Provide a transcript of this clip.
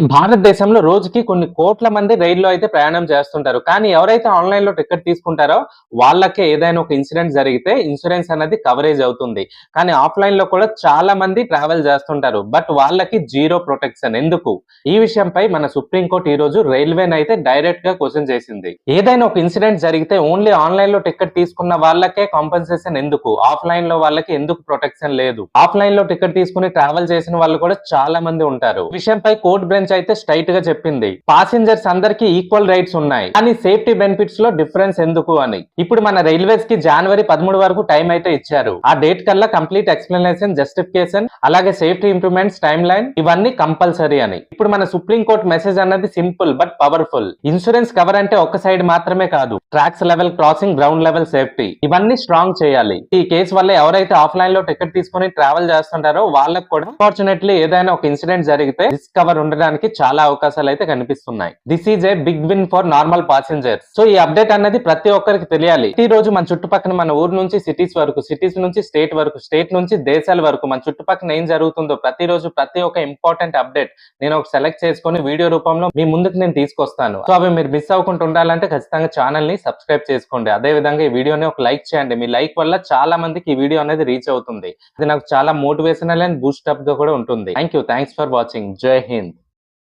భారతదేశంలో రోజుకి కొన్ని కోట్ల మంది రైల్లో అయితే ప్రయాణం చేస్తుంటారు. కానీ ఎవరైతే ఆన్లైన్లో టికెట్ తీసుకుంటారో వాళ్ళకే ఏదైనా ఒక ఇన్సిడెంట్ జరిగితే ఇన్సూరెన్స్ అనేది కవరేజ్ అవుతుంది. కానీ ఆఫ్లైన్లో కూడా చాలా మంది ట్రావెల్ చేస్తుంటారు. బట్ వాళ్ళకి జీరో ప్రొటెక్షన్. ఎందుకు? ఈ విషయంపై మన సుప్రీంకోర్టు ఈ రోజు రైల్వేని అయితే డైరెక్ట్గా క్వశ్చన్ చేసింది. ఏదైనా ఒక ఇన్సిడెంట్ జరిగితే ఓన్లీ ఆన్లైన్లో టికెట్ తీసుకున్న వాళ్ళకే కాంపెన్సేషన్ ఎందుకు? ఆఫ్లైన్లో వాళ్ళకి ఎందుకు ప్రొటెక్షన్ లేదు? ఆఫ్లైన్లో టికెట్ తీసుకుని ట్రావెల్ చేసిన వాళ్ళు కూడా చాలా మంది ఉంటారు. విషయంపై కోర్ట్ బెంచ్ అయితే స్ట్రైట్గా చెప్పింది. పాసింజర్స్ అందరికి ఈక్వల్ రైట్స్ ఉన్నాయి. కానీ సేఫ్టీ బెనిఫిట్స్లో డిఫరెన్స్ ఎందుకు అని. ఇప్పుడు మన రైల్వేస్కి జనవరి పదమూడు వరకు టైం అయితే ఇచ్చారు. ఆ డేట్ కల్లా కంప్లీట్ ఎక్స్ప్లెనేషన్ జస్టిఫికేషన్ అలాగే సేఫ్టీ ఇంప్రూవ్మెంట్స్ టైం లైన్ ఇవన్నీ కంపల్సరీ అని. ఇప్పుడు మన సుప్రీం కోర్ట్ మెసేజ్ అన్నది simple but powerful insurance cover అంటే ఒక సైడ్ మాత్రమే కాదు. Tracks level crossing ground level safety. ఇవన్నీ స్ట్రాంగ్ చేయాలి. ఈ కేసు వల్ల ఎవరైతే ఆఫ్లైన్లో టికెట్ తీసుకుని ట్రావెల్ చేస్తుంటారో వాళ్ళకి కూడా అన్ఫార్చునేట్లీ ఏదైనా ఒక ఇన్సిడెంట్ జరిగితే డిస్కవర్ ఉండడానికి చాలా అవకాశాలు అయితే కనిపిస్తున్నాయి. This is a big win for normal passengers so ఈ అప్డేట్ అనేది ప్రతి ఒక్కరికి తెలియాలి. ఈ రోజు మన చుట్టుపక్కల మన ఊరు నుంచి సిటీస్ వరకు సిటీస్ నుంచి స్టేట్ వరకు స్టేట్ నుంచి దేశాల వరకు మన చుట్టుపక్కల ఏం జరుగుతుందో ప్రతి రోజు ప్రతి ఒక్క ఇంపార్టెంట్ అప్డేట్ నేను ఒక సెలెక్ట్ చేసుకొని వీడియో రూపంలో మీ ముందుకు నేను తీసుకొస్తాను. సో అవి మీరు మిస్ అవ్వకుండా ఉండాలంటే ఖచ్చితంగా ఛానల్ని సబ్స్క్రైబ్ చేసుకోండి. అదే విధంగా ఈ వీడియోని ఒక లైక్ చేయండి. మీ లైక్ వల్ల చాలా మందికి ఈ వీడియో అనేది రీచ్ అవుతుంది. అది నాకు చాలా మోటివేషనల్ అండ్ బూస్ట్ అప్గా కూడా ఉంటుంది. Thank you thanks for watching. జై హింద్.